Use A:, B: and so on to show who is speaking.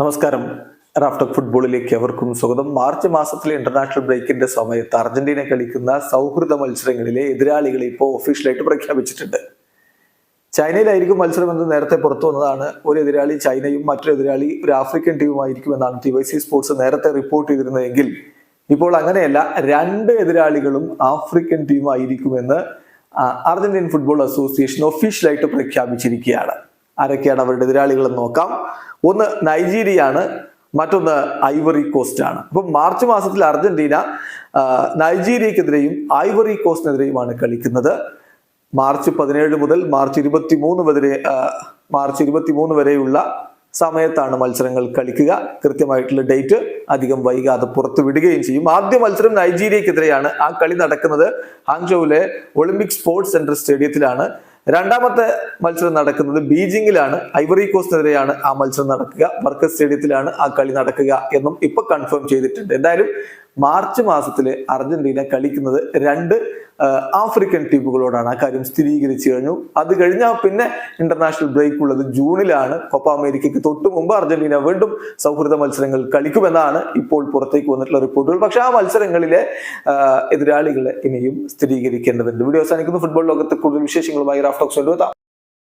A: നമസ്കാരം. റാഫ്റ്റർ ഫുട്ബോളിലേക്ക് അവർക്കും സ്വാഗതം. മാർച്ച് മാസത്തിലെ ഇന്റർനാഷണൽ ബ്രേക്കിന്റെ സമയത്ത് അർജന്റീന കളിക്കുന്ന സൗഹൃദ മത്സരങ്ങളിലെ എതിരാളികളെ ഇപ്പോൾ ഒഫീഷ്യലായിട്ട് പ്രഖ്യാപിച്ചിട്ടുണ്ട്. ചൈനയിലായിരിക്കും മത്സരം എന്ന് നേരത്തെ പുറത്തു വന്നതാണ്. ഒരു എതിരാളി ചൈനയും മറ്റൊരു എതിരാളി ഒരു ആഫ്രിക്കൻ ടീമുമായിരിക്കും എന്നാണ് ടി വൈ സി സ്പോർട്സ് നേരത്തെ റിപ്പോർട്ട് ചെയ്തിരുന്നതെങ്കിൽ. ഇപ്പോൾ അങ്ങനെയല്ല രണ്ട് എതിരാളികളും ആഫ്രിക്കൻ ടീമായിരിക്കുമെന്ന് അർജന്റീൻ ഫുട്ബോൾ അസോസിയേഷൻ ഒഫീഷ്യലായിട്ട് പ്രഖ്യാപിച്ചിരിക്കുകയാണ്. ആരൊക്കെയാണ് അവരുടെ എതിരാളികളെന്ന് നോക്കാം. ഒന്ന് നൈജീരിയ ആണ് മറ്റൊന്ന് ഐവറി കോസ്റ്റ് ആണ് അപ്പം മാർച്ച് മാസത്തിൽ അർജന്റീന നൈജീരിയക്കെതിരെയും ഐവറി കോസ്റ്റിനെതിരെയുമാണ് കളിക്കുന്നത്. മാർച്ച് പതിനേഴ് മുതൽ മാർച്ച് ഇരുപത്തി മൂന്ന് വരെ മാർച്ച് ഇരുപത്തി മൂന്ന് വരെയുള്ള സമയത്താണ് മത്സരങ്ങൾ കളിക്കുക. കൃത്യമായിട്ടുള്ള ഡേറ്റ് അധികം വൈകാതെ പുറത്തു വിടുകയും ചെയ്യും. ആദ്യ മത്സരം നൈജീരിയക്കെതിരെയാണ് ആ കളി നടക്കുന്നത്. ഹാങ്ജോവിലെ ഒളിമ്പിക് സ്പോർട്സ് സെന്റർ സ്റ്റേഡിയത്തിലാണ്. രണ്ടാമത്തെ മത്സരം നടക്കുന്നത് ബീജിംഗിലാണ് ഐവറി കോസ്റ്റിനെതിരെയാണ് ആ മത്സരം നടക്കുക. വർക്കസ് സ്റ്റേഡിയത്തിലാണ് ആ കളി നടക്കുക എന്നും ഇപ്പൊ കൺഫേം ചെയ്തിട്ടുണ്ട്. എന്തായാലും മാർച്ച് മാസത്തിൽ അർജന്റീന കളിക്കുന്നത് രണ്ട് ആഫ്രിക്കൻ ടീമുകളോടാണ്. ആ കാര്യം സ്ഥിരീകരിച്ചു കഴിഞ്ഞു. അത് കഴിഞ്ഞാൽ പിന്നെ ഇന്റർനാഷണൽ ബ്രേക്ക് ഉള്ളത് ജൂണിലാണ്. കൊപ്പ അമേരിക്കയ്ക്ക് തൊട്ടു മുമ്പ് അർജന്റീന വീണ്ടും സൗഹൃദ മത്സരങ്ങൾ കളിക്കുമെന്നാണ് ഇപ്പോൾ പുറത്തേക്ക് വന്നിട്ടുള്ള റിപ്പോർട്ടുകൾ. പക്ഷെ ആ മത്സരങ്ങളിലെ എതിരാളികളെ ഇനിയും സ്ഥിരീകരിക്കേണ്ടതുണ്ട്. വീഡിയോ അവസാനിക്കുന്നു. ഫുട്ബോൾ ലോകത്തെ കൂടുതൽ വിശേഷങ്ങളുമായി റാഫ്റ്റോക്സ് കൊണ്ടുവെത്താം